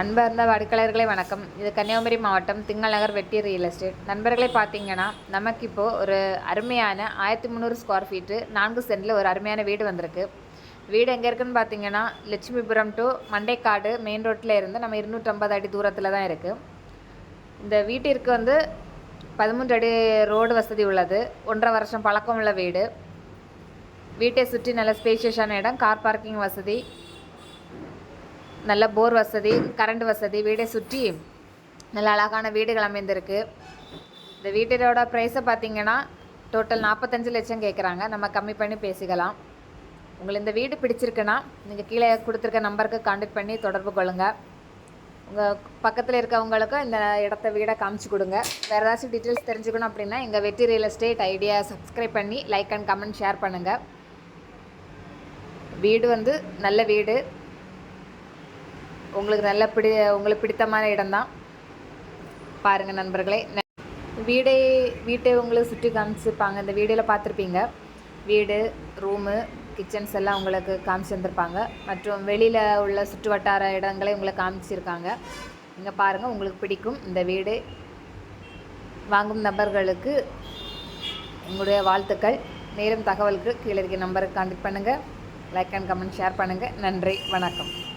அன்பார்ந்த வாடிக்கையாளர்களே வணக்கம். இது கன்னியாகுமரி மாவட்டம் திங்கநகர் வெட்டி ரியல் எஸ்டேட் நண்பர்களே பார்த்தீங்கன்னா நமக்கு இப்போது ஒரு அருமையான ஆயிரத்தி முந்நூறு ஸ்கொயர் ஃபீட்டு நான்கு சென்டில் ஒரு அருமையான வீடு வந்திருக்கு. வீடு எங்கே இருக்குதுன்னு பார்த்தீங்கன்னா லட்சுமிபுரம் டு மண்டைக்காடு மெயின் ரோட்டில் இருந்து நம்ம இருநூற்றம்பது அடி தூரத்தில் தான் இருக்குது இந்த வீட்டிற்கு வந்து பதிமூன்று அடி ரோடு வசதி உள்ளது. ஒன்றரை வருஷம் பழக்கம் உள்ள வீடு. வீட்டை சுற்றி நல்ல ஸ்பேஷியஸான இடம் கார் பார்க்கிங் வசதி. நல்ல போர் வசதி கரண்ட் வசதி வீடை சுற்றி நல்ல அழகான வீடுகள் அமைந்திருக்கு. இந்த வீட்டோட ப்ரைஸை பார்த்தீங்கன்னா டோட்டல் நாற்பத்தஞ்சு லட்சம் கேட்குறாங்க. நம்ம கம்மி பண்ணி பேசிக்கலாம். உங்களுக்கு இந்த வீடு பிடிச்சிருக்குன்னா நீங்கள் கீழே கொடுத்துருக்க நம்பருக்கு காண்டாக்ட் பண்ணி தொடர்பு கொள்ளுங்கள் உங்கள் பக்கத்தில் இருக்கவங்களுக்கும் இந்த இடத்த வீடை காமிச்சு கொடுங்க. வேறு ஏதாச்சும் டீட்டெயில்ஸ் தெரிஞ்சுக்கணும் அப்படின்னா எங்கள் Vetri real estate idea subscribe பண்ணி லைக் அண்ட் கமெண்ட் ஷேர் பண்ணுங்கள் வீடு வந்து நல்ல வீடு. உங்களுக்கு நல்ல பிடி உங்களுக்கு பிடித்தமான இடம்தான். பாருங்கள் நண்பர்களே ந- வீடை வீட்டை உங்களுக்கு சுற்றி காமிச்சிருப்பாங்க. இந்த வீடியோவில் பார்த்துருப்பீங்க. வீடு ரூமு கிச்சன்ஸ் எல்லாம் உங்களுக்கு காமிச்சு வந்திருப்பாங்க மற்றும் வெளியில் உள்ள சுற்று வட்டார இடங்களை உங்களை காமிச்சிருக்காங்க. இங்கே பாருங்கள் உங்களுக்கு பிடிக்கும் இந்த வீடு. வாங்கும் நபர்களுக்கு உங்களுடைய வாழ்த்துக்கள். மேலும் தகவலுக்கு கீழே இருக்க நம்பருக்கு கான்டெக்ட் பண்ணுங்கள் லைக் அண்ட் கமெண்ட் ஷேர் பண்ணுங்கள் நன்றி வணக்கம்.